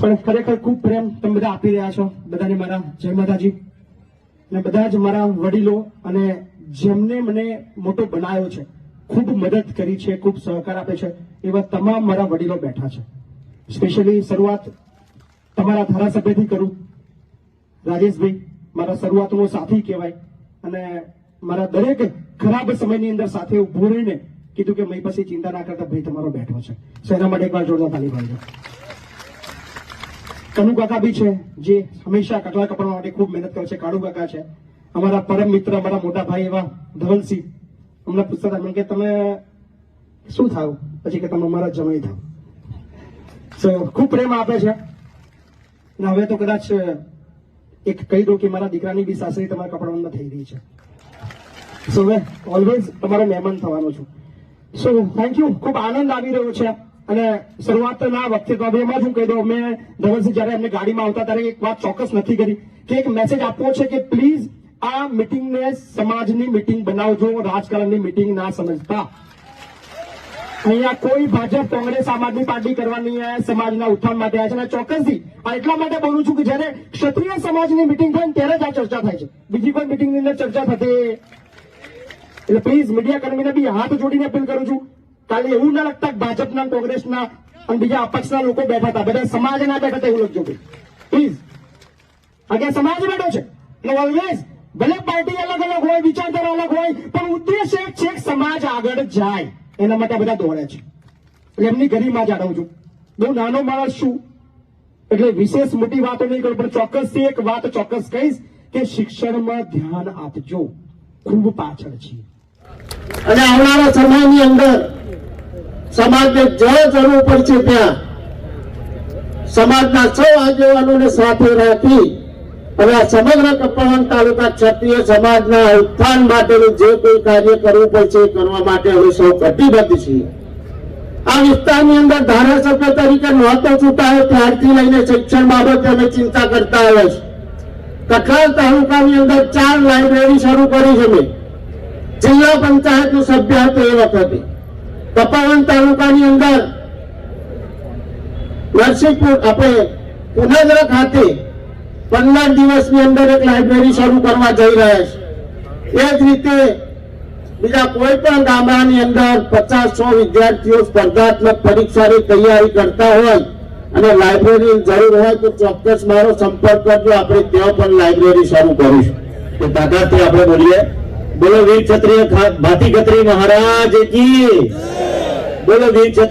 પણ ખરેખર ખૂબ પ્રેમ તમે બધા આપી રહ્યા છો, બધાને મારા, જય માતાજી. અને બધા જ મારા વડીલો અને જેમને મને મોટો બનાવ્યો છે, ખૂબ મદદ કરી છે, ખૂબ સહકાર આપે છે, એવા તમામ મારા વડીલો બેઠા છે. સ્પેશિયલી શરૂઆત તમારા ધારાસભ્યથી કરું. રાજેશભાઈ, મારા શરૂઆતનો સાથી કહેવાય. અને મારા દરેક ખરાબ સમયની અંદર સાથે ઉભું રહીને કીધું કે મય પછી ચિંતા ના કરતા ભાઈ તમારો બેઠો છે. સો એના માટે એકવાર જોરદાર તાલી પાડજો કનુ બી છે, જે હંમેશા કટલા કપડા માટે ખૂબ મહેનત કરે છે, કાળુ કાકા છે. અમારા પરમ મિત્ર, અમારા મોટા ભાઈ એવા ધવલસિંહ. અમને પૂછતા હતા કે તમે શું થાવ? પછી કે તમે અમારા જમાઈ થાવ. સો ખૂબ પ્રેમ આપે છે. અને હવે તો કદાચ એક કહી દઉં કે મારા દીકરાની બી સાસરી તમારા કપડામાં થઈ રહી છે. સો હવે ઓલવેઝ તમારો મહેમાન થવાનો છું. સો થેન્ક યુ ખૂબ આનંદ આવી રહ્યો છે. અને શરૂઆતના વખતે તો એમાં જ હું કહી દઉં. મેં ધવલસિંહ જયારે એમને ગાડીમાં આવતા ત્યારે એક વાત ચોક્કસ નથી કરી કે એક મેસેજ આપવો છે કે પ્લીઝ આ મિટિંગને સમાજની મિટિંગ બનાવજો, રાજકારણની મિટિંગ ના સમજતા. અહીંયા કોઈ ભાજપ, કોંગ્રેસ, આમ આદમી પાર્ટી કરવાની સમાજના ઉત્થાન માટે આવ્યા છે. અને ચોક્કસથી આ એટલા માટે બોલું છું કે જ્યારે ક્ષત્રિય સમાજની મિટિંગ થાય ત્યારે જ આ ચર્ચા થાય છે. બીજી કોઈ મિટિંગની અંદર ચર્ચા થતી એટલે પ્લીઝ મીડિયા કર્મીને બી હાથ જોડીને અપીલ કરું છું. કાલે એવું ના લગતા ભાજપના કોંગ્રેસના અને બીજા અપક્ષના લોકો બેઠા હતા. બધા સમાજના બેઠા હતા એવું લખજો પ્લીઝ આજે સમાજ બેઠો છે. એટલે ઓલવેઝ ભલે પાર્ટી અલગ અલગ હોય, વિચારધારા અલગ હોય, પણ ઉદ્દેશ એક છે સમાજ આગળ જાય. એના માટે બધા દોડે છે. એટલે એમની ગરિમા જાણવું છું. બહુ નાનો માણસ છું. એટલે વિશેષ મોટી વાતો નહીં કરું, પણ ચોક્કસથી એક વાત ચોક્કસ કહીશ કે શિક્ષણમાં ધ્યાન આપજો. ખૂબ પાછળ છીએ. અને આવનારા સમયની અંદર સમાજને જ્યાં જરૂર પડશે ત્યાં. સમાજના સૌ આગેવાનોને સાથે રાખી અને આ સમગ્ર કપડવંજ તાલુકા ક્ષત્રિય સમાજના ઉત્થાન માટેનું જે કોઈ કાર્ય કરવું પડશે કરવા માટે અમે સૌ કટિબદ્ધ છીએ. આ વિસ્તારની અંદર ધારાસભ્ય તરીકે નહોતો ચૂંટાયો ત્યારથી લઈને શિક્ષણ બાબતે અમે ચિંતા કરતા આવ્યા છીએ. કઠલાલ તાલુકાની અંદર ચાર લાઇબ્રેરી શરૂ કરી છે મેં જિલ્લા પંચાયતનો સભ્ય હતો એ વખતે. તપાવન તાલુકાની અંદર નરસિંહપુર, આપણે પુનાદરા ખાતે પંદર દિવસની અંદર એક લાઇબ્રેરી શરૂ કરવા જઈ રહ્યા છે. એ જ રીતે બીજા કોઈ પણ ગામડાની અંદર પચાસ સો વિદ્યાર્થીઓ સ્પર્ધાત્મક પરીક્ષાની તૈયારી કરતા હોય અને લાઇબ્રેરીની જરૂર હોય તો ચોક્કસ મારો સંપર્ક કરજો. આપણે ત્યાં પણ લાઇબ્રેરી શરૂ કરીશું. તો તાકાતથી આપણે બોલીએ. બોલો વીર ક્ષત્રિય ભાતી ખત્રી મહારાજ કી બોલો વીર ક્ષત્રિય